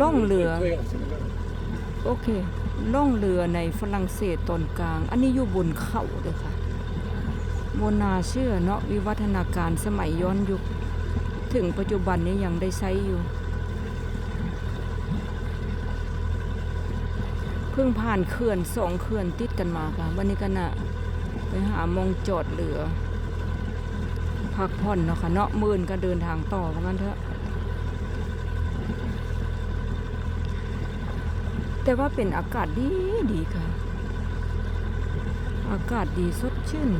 ล่องเรือ โอเค ล่องเรือในฝรั่งเศสตอนกลาง อันนี้อยู่บนเขาเลยค่ะโมนาเชื่อเนาะวิวัฒนาการสมัยย้อนยุค ถึงปัจจุบันนี้ยังได้ใช้อยู่ เพิ่งผ่านเขื่อนสองเขื่อนติดกันมาค่ะ วันนี้ก็น่ะไปหามองจอดเรือ พักผ่อนเนาะค่ะเนาะมื่นก็เดินทางต่อว่างั้นเถอะ แต่ว่าเป็นอากาศดีดีค่ะ อากาศดีสดชื่น